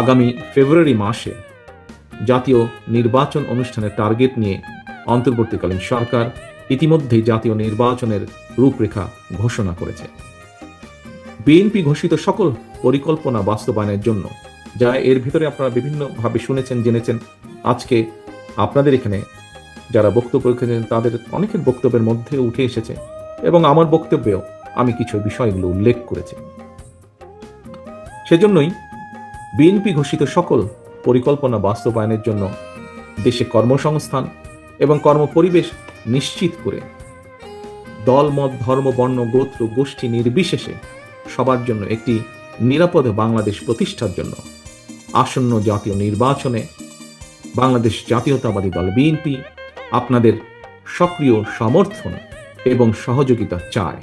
আগামী ফেব্রুয়ারি মাসে জাতীয় নির্বাচন অনুষ্ঠানের টার্গেট নিয়ে অন্তর্বর্তীকালীন সরকার ইতিমধ্যেই জাতীয় নির্বাচনের রূপরেখা ঘোষণা করেছে। বিএনপি ঘোষিত সকল পরিকল্পনা বাস্তবায়নের জন্য, যা এর ভিতরে আপনারা বিভিন্নভাবে শুনেছেন, জেনেছেন, আজকে আপনাদের এখানে যারা বক্তব্য রেখেছেন, তাদের অনেকের বক্তব্যের মধ্যে উঠে এসেছে এবং আমার বক্তব্যেও আমি কিছু বিষয়গুলো উল্লেখ করেছি। সেজন্যই বিএনপি ঘোষিত সকল পরিকল্পনা বাস্তবায়নের জন্য দেশে কর্মসংস্থান এবং কর্মপরিবেশ নিশ্চিত করে দল, মত, ধর্ম, বর্ণ, গোত্র, গোষ্ঠী নির্বিশেষে সবার জন্য একটি নিরাপদ বাংলাদেশ প্রতিষ্ঠার জন্য আসন্ন জাতীয় নির্বাচনে বাংলাদেশ জাতীয়তাবাদী দল বিএনপি আপনাদের সক্রিয় সমর্থন এবং সহযোগিতা চায়।